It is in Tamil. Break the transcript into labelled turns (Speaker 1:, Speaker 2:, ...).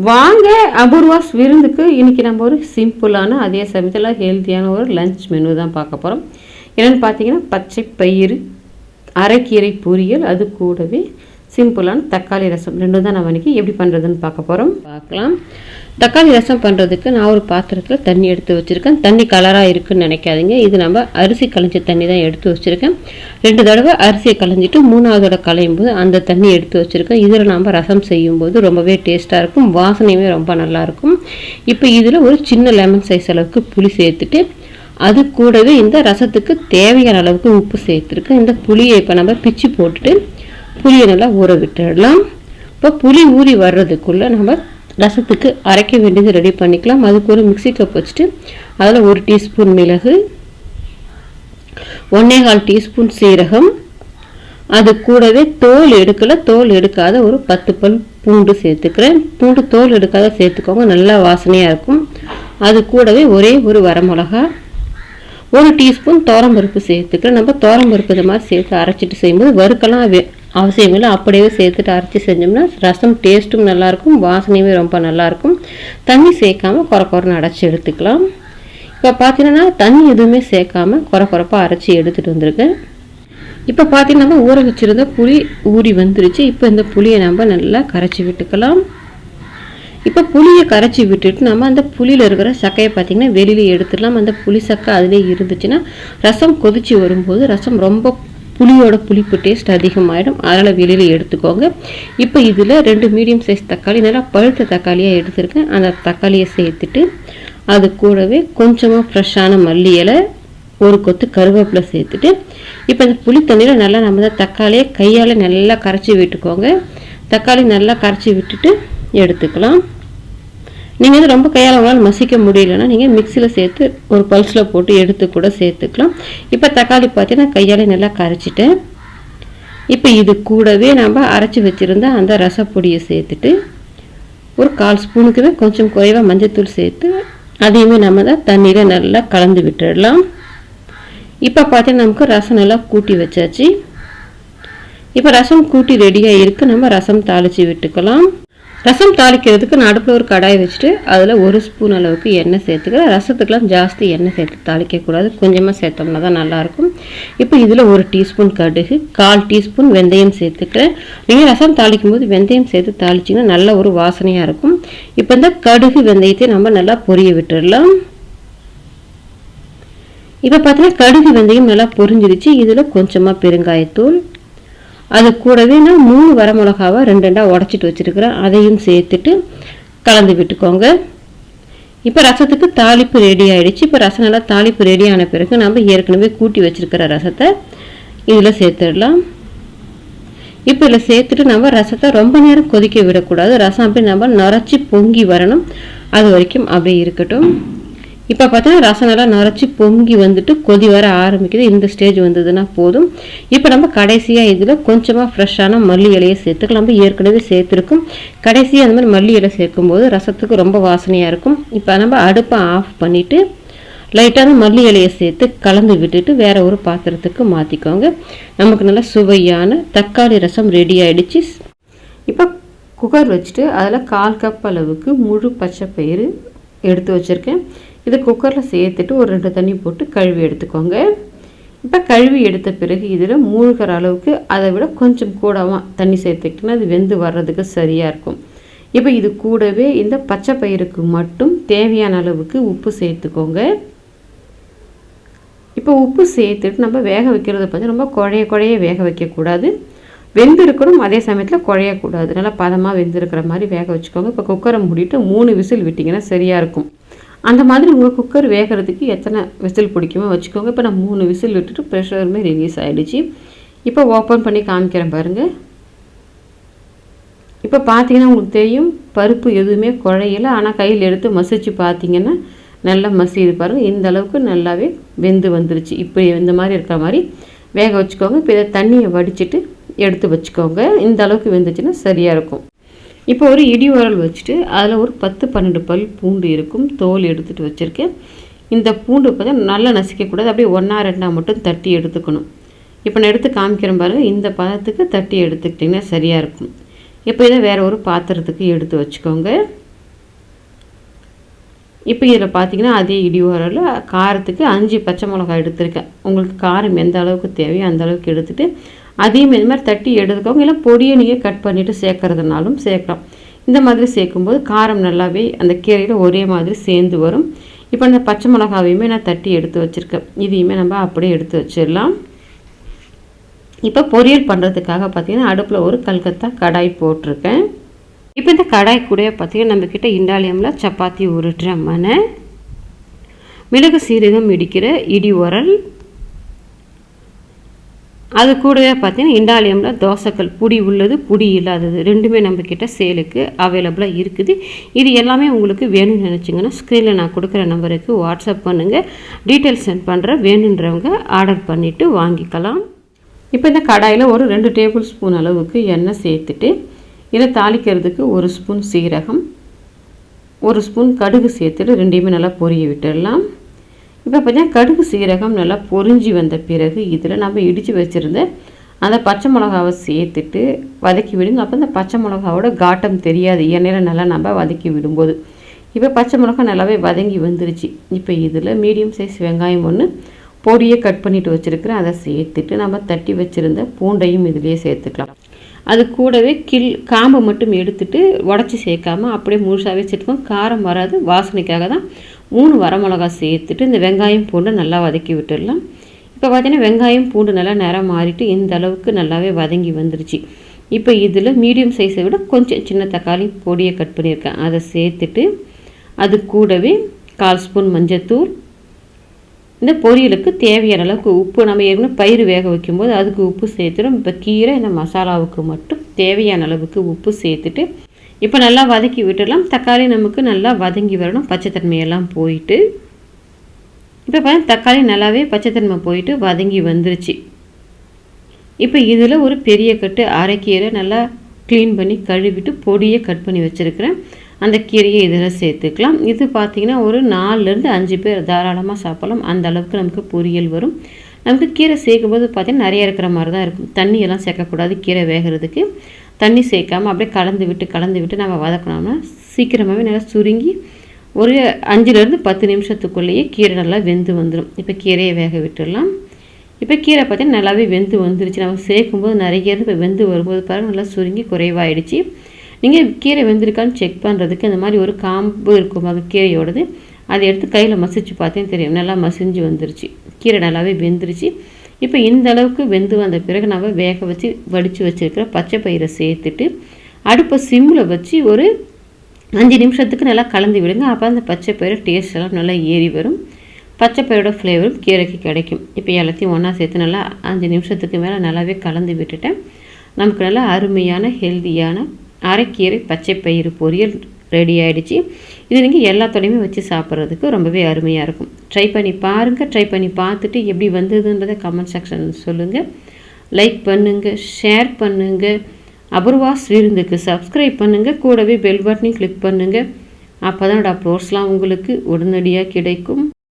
Speaker 1: வாங்க அபூர்வாஸ் விருந்துக்கு இன்றைக்கி நம்ம ஒரு சிம்பிளான அதே சமயத்தில் ஹெல்த்தியான ஒரு லஞ்ச் மெனு தான் பார்க்க போகிறோம் என்னென்னு பார்த்தீங்கன்னா பச்சை பயிறு அரைக்கீரை பொரியல் அது கூடவே சிம்பிளான தக்காளி ரசம். ரெண்டும் தான் நம்ம இன்றைக்கி எப்படி பண்ணுறதுன்னு பார்க்க போகிறோம் பார்க்கலாம். தக்காளி ரசம் பண்ணுறதுக்கு நான் ஒரு பாத்திரத்தில் தண்ணி எடுத்து வச்சுருக்கேன். தண்ணி கலராக இருக்குதுன்னு நினைக்காதீங்க. இது நம்ம அரிசி களைஞ்ச தண்ணி தான் எடுத்து வச்சுருக்கேன். ரெண்டு தடவை அரிசியை களைஞ்சிட்டு மூணாவது தடவை களையும் போது அந்த தண்ணி எடுத்து வச்சுருக்கேன். இதில் நம்ம ரசம் செய்யும்போது ரொம்பவே டேஸ்ட்டாக இருக்கும். வாசனையுமே ரொம்ப நல்லாயிருக்கும் இப்போ இதில் ஒரு சின்ன லெமன் சைஸ் அளவுக்கு புளி சேர்த்துட்டு அது கூடவே இந்த ரசத்துக்கு தேவையான அளவுக்கு உப்பு சேர்த்துருக்கேன். இந்த புளியை இப்போ நம்ம பிச்சு போட்டுட்டு புளியை நல்லா ஊற விட்டுடலாம். இப்போ புளி ஊறி வர்றதுக்குள்ளே நம்ம ரசத்துக்கு அரைக்க வேண்டியது ரெடி பண்ணிக்கலாம். அதுக்கு ஒரு மிக்சி கப் வச்சுட்டு அதில் ஒரு டீஸ்பூன் மிளகு ஒன்னே கால் டீஸ்பூன் சீரகம். அது கூடவே தோல் எடுக்கல தோல் எடுக்காத ஒரு பத்து பல் பூண்டு சேர்த்துக்கிறேன். பூண்டு தோல் எடுக்காத சேர்த்துக்கோங்க நல்லா வாசனையாக இருக்கும். அது கூடவே ஒரே ஒரு வரமிளகா ஒரு டீஸ்பூன் பருப்பு சேர்த்துக்கிறேன். நம்ம பருப்பு இதை மாதிரி சேர்த்து அரைச்சிட்டு செய்யும்போது வறுக்கலாம். அவசியம் இல்லை. அப்படியே சேர்த்துட்டு அரைச்சி செஞ்சோம்னா ரசம் டேஸ்ட்டும் நல்லாயிருக்கும் வாசனையுமே ரொம்ப நல்லாயிருக்கும். தண்ணி சேர்க்காம குறை குறைன்னு அடைச்சி எடுத்துக்கலாம். இப்போ பார்த்தீங்கன்னா தண்ணி எதுவுமே சேர்க்காம குறை குறைப்பாக அரைச்சி எடுத்துகிட்டு வந்திருக்கேன். இப்போ பார்த்தீங்கன்னா நம்ம ஊற வச்சுருந்த புளி ஊறி வந்துருச்சு. இப்போ இந்த புளியை நம்ம நல்லா கரைச்சி விட்டுக்கலாம். இப்போ புளியை கரைச்சி விட்டுட்டு நம்ம அந்த புளியில் இருக்கிற சக்கையை பார்த்திங்கன்னா வெளியில் எடுத்துடலாம். அந்த புளி சக்கை அதிலே இருந்துச்சுன்னா ரசம் கொதிச்சு வரும்போது ரசம் ரொம்ப புளியோட புளிப்பு டேஸ்ட் அதிகமாகிடும் அதனால் வெளியில் எடுத்துக்கோங்க. இப்போ இதில் ரெண்டு மீடியம் சைஸ் தக்காளி நல்லா பழுத்த தக்காளியாக எடுத்துருக்கேன். அந்த தக்காளியை சேர்த்துட்டு அது கூடவே கொஞ்சமாக ஃப்ரெஷ்ஷான மல்லி இலை ஒரு கொத்து கருவேப்பிலை சேர்த்துட்டு இப்போ இந்த புளி தண்ணியில் நல்லா நம்ம தான் தக்காளியை கையால் நல்லா கரைச்சி விட்டுக்கோங்க. தக்காளி நல்லா கரைச்சி விட்டுட்டு எடுத்துக்கலாம். நீங்கள் வந்து ரொம்ப கையால் உங்களால் மசிக்க முடியலன்னா நீங்கள் மிக்சியில் சேர்த்து ஒரு பல்ஸில் போட்டு எடுத்து கூட சேர்த்துக்கலாம். இப்போ தக்காளி பார்த்தீங்கன்னா கையால் நல்லா கரைச்சிட்டேன் இப்போ இது கூடவே நம்ம அரைச்சி வச்சுருந்த அந்த ரசப்பொடியை சேர்த்துட்டு ஒரு கால் ஸ்பூனுக்குமே கொஞ்சம் குறைவாக மஞ்சத்தூள் சேர்த்து அதையுமே நம்ம தான் தண்ணியில் நல்லா கலந்து விட்டுடலாம். இப்போ பார்த்தீங்கன்னா நமக்கு ரசம் நல்லா கூட்டி வச்சாச்சு. இப்போ ரசம் கூட்டி ரெடியாக இருக்குது நம்ம ரசம் தாளித்து விட்டுக்கலாம். ரசம் தாளிக்கிறதுக்கு நடுப்பில் ஒரு கடாய் வச்சுட்டு அதில் ஒரு ஸ்பூன் அளவுக்கு எண்ணெய் சேர்த்துக்கிறேன். ரசத்துக்கெலாம் ஜாஸ்தி எண்ணெய் சேர்த்து தாளிக்கக்கூடாது. கொஞ்சமாக சேர்த்தோம்னா தான் நல்லாயிருக்கும். இப்போ இதில் ஒரு டீஸ்பூன் கடுகு கால் டீஸ்பூன் வெந்தயம் சேர்த்துக்கிறேன். நீங்கள் ரசம் தாளிக்கும் போது வெந்தயம் சேர்த்து தாளிச்சிங்கன்னா நல்ல ஒரு வாசனையாக இருக்கும். இப்போ இந்த கடுகு வெந்தயத்தை நம்ம நல்லா பொரிய விட்டுடலாம். இப்போ பார்த்தீங்கன்னா கடுகு வெந்தயம் நல்லா பொரிஞ்சிருச்சு. இதில் கொஞ்சமாக பெருங்காயத்தூள் அது கூடவே நான் மூணு வரமிளகாவை ரெண்டு ரெண்டாக உடச்சிட்டு வச்சுருக்கிறேன். அதையும் சேர்த்துட்டு கலந்து விட்டுக்கோங்க. இப்போ ரசத்துக்கு தாளிப்பு ரெடி ஆகிடுச்சு இப்போ ரசம் நல்லா தாளிப்பு ரெடி ஆன பிறகு நம்ம ஏற்கனவே கூட்டி வச்சுருக்கிற ரசத்தை இதில் சேர்த்துடலாம். இப்போ இதில் சேர்த்துட்டு நம்ம ரசத்தை ரொம்ப நேரம் கொதிக்க விடக்கூடாது. ரசம் அப்படி நம்ம நரைச்சி பொங்கி வரணும். அது வரைக்கும் அப்படியே இருக்கட்டும். இப்போ பார்த்தீங்கன்னா ரசம் நல்லா நரைச்சி பொங்கி வந்துட்டு கொதி வர ஆரம்பிக்குது. இந்த ஸ்டேஜ் வந்ததுன்னா போதும். இப்போ நம்ம கடைசியாக இதில் கொஞ்சமாக ஃப்ரெஷ்ஷான மல்லி இலையை சேர்த்துக்கலாம். நம்ம ஏற்கனவே சேர்த்துருக்கும். கடைசியாக அந்த மாதிரி மல்லி இலை சேர்க்கும்போது ரசத்துக்கு ரொம்ப வாசனையாக இருக்கும். இப்போ நம்ம அடுப்பை ஆஃப் பண்ணிவிட்டு லைட்டான மல்லி இலையை சேர்த்து கலந்து விட்டுட்டு வேற ஒரு பாத்திரத்துக்கு மாற்றிக்கோங்க நமக்கு நல்லா சுவையான தக்காளி ரசம் ரெடி ஆகிடுச்சு இப்போ குக்கர் வச்சுட்டு அதில் கால் கப் அளவுக்கு முழு பச்சை பயிறு எடுத்து வச்சுருக்கேன். இதை குக்கரில் சேர்த்துட்டு ஒரு ரெண்டு தண்ணி போட்டு கழுவி எடுத்துக்கோங்க. இப்போ கழுவி எடுத்த பிறகு இதில் மூழ்கிற அளவுக்கு அதை விட கொஞ்சம் கூடமாக தண்ணி சேர்த்துக்கிட்டோன்னா அது வெந்து வர்றதுக்கு சரியாக இருக்கும். இப்போ இது கூடவே இந்த பச்சை பயிருக்கு மட்டும் தேவையான அளவுக்கு உப்பு சேர்த்துக்கோங்க. இப்போ உப்பு சேர்த்துட்டு நம்ம வேக வைக்கிறத பார்த்து ரொம்ப குழைய குழைய வேக வைக்கக்கூடாது. வெந்திருக்கணும் அதே சமயத்தில் குழையக்கூடாது. நல்லா பதமாக வெந்திருக்கிற மாதிரி வேக வச்சுக்கோங்க. இப்போ குக்கரை மூடிட்டு மூணு விசில் விட்டிங்கன்னா சரியாக இருக்கும். அந்த மாதிரி உங்கள் குக்கர் வேகிறதுக்கு எத்தனை விசில் பிடிக்குமோ வச்சுக்கோங்க. இப்போ நான் மூணு விசில் விட்டுட்டு ப்ரெஷருமே ரிலீஸ் ஆகிடுச்சு இப்போ ஓப்பன் பண்ணி காமிக்கிறேன் பாருங்கள் இப்போ பார்த்தீங்கன்னா உங்களுக்கு தெரியும் பருப்பு எதுவுமே குழையலை. ஆனால் கையில் எடுத்து மசிச்சு பார்த்தீங்கன்னா நல்லா மசிது பாருங்கள் இந்த அளவுக்கு நல்லாவே வெந்து வந்துருச்சு. இப்போ இந்த மாதிரி இருக்கிற மாதிரி வேக வச்சுக்கோங்க. இப்போ இதை தண்ணியை வடிச்சிட்டு எடுத்து வச்சுக்கோங்க. இந்த அளவுக்கு வெந்துச்சுன்னா சரியாக இருக்கும். இப்போ ஒரு இடி உரல் வச்சுட்டு அதில் ஒரு பத்து பன்னெண்டு பல் பூண்டு இருக்கும் தோல் எடுத்துகிட்டு வச்சுருக்கேன். இந்த பூண்டு பார்த்தா நல்லா நசிக்கக்கூடாது அப்படியே ஒன்றா ரெண்டாக மட்டும் தட்டி எடுத்துக்கணும். இப்போ நான் எடுத்து காமிக்கிறேன் பாருங்கள் இந்த பதத்துக்கு தட்டி எடுத்துக்கிட்டிங்கன்னா சரியாக இருக்கும். இப்போ இதை வேறு ஒரு பாத்திரத்துக்கு எடுத்து வச்சுக்கோங்க. இப்போ இதில் பார்த்தீங்கன்னா அதே இடி உரலில் காரத்துக்கு அஞ்சு பச்சை மிளகாய் எடுத்திருக்கேன். உங்களுக்கு காரம் எந்த அளவுக்கு தேவையோ அந்த அளவுக்கு எடுத்துகிட்டு அதையும் இது மாதிரி தட்டி எடுத்துக்கோங்க. இல்லை பொடியை நீங்கள் கட் பண்ணிவிட்டு சேர்க்கறதுனாலும் சேர்க்கலாம். இந்த மாதிரி சேர்க்கும்போது காரம் நல்லாவே அந்த கீரையில் ஒரே மாதிரி சேர்ந்து வரும். இப்போ இந்த பச்சை மிளகாவையுமே நான் தட்டி எடுத்து வச்சுருக்கேன். இதையுமே நம்ம அப்படியே எடுத்து வச்சிடலாம். இப்போ பொரியல் பண்ணுறதுக்காக பார்த்திங்கன்னா அடுப்பில் ஒரு கல்கத்தா கடாய் போட்டிருக்கேன். இப்போ இந்த கடாய் கூட பார்த்திங்கன்னா நம்மக்கிட்ட இண்டாலியமில் சப்பாத்தி உருட்டுற மனை மிளகு சீரகம் இடிக்கிற இடி உரல் அது கூடவே பார்த்தீங்கன்னா இண்டாலியமில் தோசைக்கல் புடி உள்ளது புடி இல்லாதது. ரெண்டுமே நம்மக்கிட்ட சேலுக்கு அவைலபிளாக இருக்குது. இது எல்லாமே உங்களுக்கு வேணும்னு நினச்சிங்கன்னா ஸ்க்ரீனில் நான் கொடுக்குற நம்பருக்கு வாட்ஸ்அப் பண்ணுங்கள் டீட்டெயில்ஸ் சென்ட் பண்ணுற வேணுன்றவங்க ஆர்டர் பண்ணிவிட்டு வாங்கிக்கலாம். இப்போ இந்த கடாயில் ஒரு ரெண்டு டேபிள் ஸ்பூன் அளவுக்கு எண்ணெய் சேர்த்துட்டு இதை தாளிக்கிறதுக்கு ஒரு ஸ்பூன் சீரகம் ஒரு ஸ்பூன் கடுகு சேர்த்துட்டு ரெண்டையுமே நல்லா பொரிய விட்டுடலாம். இப்போ பார்த்தீங்கன்னா கடுகு சீரகம் நல்லா பொறிஞ்சி வந்த பிறகு இதில் நம்ம இடித்து வச்சுருந்த அந்த பச்சை மிளகாவை சேர்த்துட்டு வதக்கி விடுங்க. அப்போ இந்த பச்சை மிளகாவோட காட்டம் தெரியாது. எண்ணெயில் நல்லா நம்ம வதக்கி விடும்போது. இப்போ பச்சை மிளகா நல்லாவே வதங்கி வந்துருச்சு. இப்போ இதில் மீடியம் சைஸ் வெங்காயம் ஒன்று பொடியை கட் பண்ணிட்டு வச்சுருக்கிறேன். அதை சேர்த்துட்டு நம்ம தட்டி வச்சுருந்த பூண்டையும் இதிலேயே சேர்த்துக்கலாம். அது கூடவே கில் காம்பை மட்டும் எடுத்துட்டு உடச்சி சேர்க்காம அப்படியே முழுசாகவே வச்சுருக்கோம் காரம் வராது. வாசனைக்காக தான் மூணு வரமிளகா சேர்த்துட்டு இந்த வெங்காயம் பூண்டு நல்லா வதக்கி விட்டுடலாம். இப்போ பார்த்தீங்கன்னா வெங்காயம் பூண்டு நல்லா நிறம் மாறிட்டு இந்த அளவுக்கு நல்லாவே வதங்கி வந்துருச்சு. இப்போ இதில் மீடியம் சைஸை விட கொஞ்சம் சின்ன தக்காளி பொடியை கட் பண்ணியிருக்கேன். அதை சேர்த்துட்டு அது கூடவே கால் ஸ்பூன் மஞ்சத்தூள். இந்த பொரியலுக்கு தேவையான அளவுக்கு உப்பு. நம்ம ஏற்கனவே பயிர் வேக வைக்கும்போது அதுக்கு உப்பு சேர்த்துடும் இப்போ கீரை இந்த மசாலாவுக்கு மட்டும் தேவையான அளவுக்கு உப்பு சேர்த்துட்டு இப்போ நல்லா வதக்கி விட்டுடலாம். தக்காளி நமக்கு நல்லா வதங்கி வரணும். பச்சைத்தன்மையெல்லாம் போயிட்டு இப்போ பார்த்தா தக்காளி நல்லாவே பச்சைத்தன்மை போயிட்டு வதங்கி வந்துருச்சு. இப்போ இதில் ஒரு பெரிய கட்டு அரைக்கீரை நல்லா க்ளீன் பண்ணி கழுவிட்டு பொடியை கட் பண்ணி வச்சுருக்கிறேன். அந்த கீரையை இதில் சேர்த்துக்கலாம். இது பார்த்திங்கன்னா ஒரு நாலுலேருந்து அஞ்சு பேர் தாராளமாக சாப்பிடலாம். அந்த அளவுக்கு நமக்கு பொரியல் வரும். நமக்கு கீரை சேர்க்கும்போது பார்த்திங்கன்னா நிறைய இருக்கிற மாதிரி தான் இருக்கும். தண்ணியெல்லாம் சேர்க்கக்கூடாது. கீரை வேகிறதுக்கு. தண்ணி சேர்க்காமல் அப்படியே கலந்து விட்டு கலந்து விட்டு நம்ம வதக்கினோம்னா சீக்கிரமாகவே நல்லா சுருங்கி ஒரு அஞ்சுலேருந்து பத்து நிமிஷத்துக்குள்ளேயே கீரை நல்லா வெந்து வந்துடும் இப்போ கீரையை வேக விட்டுடலாம். இப்போ கீரை பார்த்தீங்கன்னா நல்லாவே வெந்து வந்துருச்சு. நம்ம சேர்க்கும்போது நிறைய இப்போ வெந்து வரும்போது பாருங்கள் நல்லா சுருங்கி குறைவாயிடுச்சு. நீங்கள் கீரை வெந்திருக்கான்னு செக் பண்ணுறதுக்கு இந்த மாதிரி ஒரு காம்பு இருக்கும் அது கீரையோடது. அதை எடுத்து கையில் மசிச்சு பார்த்தேன் தெரியும். நல்லா மசிஞ்சு வந்துருச்சு. கீரை நல்லாவே வெந்துருச்சு. இப்போ இந்த அளவுக்கு வெந்து வந்த பிறகு நம்ம வேக வச்சு வடித்து வச்சுருக்கிற பச்சை பயிரை சேர்த்துட்டு அடுப்பை சிம்மில் வச்சு ஒரு அஞ்சு நிமிஷத்துக்கு நல்லா கலந்து விடுங்க. அப்போ அந்த பச்சை பயிறு டேஸ்ட் எல்லாம் நல்லா ஏறி வரும். பச்சை பயிரோட ஃப்ளேவரும் கீரைக்கு கிடைக்கும். இப்போ எல்லாத்தையும் ஒன்றா சேர்த்து நல்லா அஞ்சு நிமிஷத்துக்கு மேலே நல்லாவே கலந்து விட்டுட்டேன். நமக்கு நல்லா அருமையான ஹெல்தியான அரைக்கீரை பச்சை பயிறு பொரியல் ரெடி ஆகிடுச்சு இது நீங்கள் எல்லாத்தோடையுமே வச்சு சாப்பிட்றதுக்கு ரொம்பவே அருமையாக இருக்கும். ட்ரை பண்ணி பாருங்கள் ட்ரை பண்ணி பார்த்துட்டு எப்படி வந்ததுன்றதை கமெண்ட் செக்ஷன் சொல்லுங்கள் லைக் பண்ணுங்கள் ஷேர் பண்ணுங்கள் அபூர்வாஸ் விருந்துக்கு சப்ஸ்கிரைப் பண்ணுங்கள் கூடவே பெல் பட்டனையும் கிளிக் பண்ணுங்கள் அப்போ தான் அப்லோட்ஸ்லாம் உங்களுக்கு உடனடியாக கிடைக்கும்.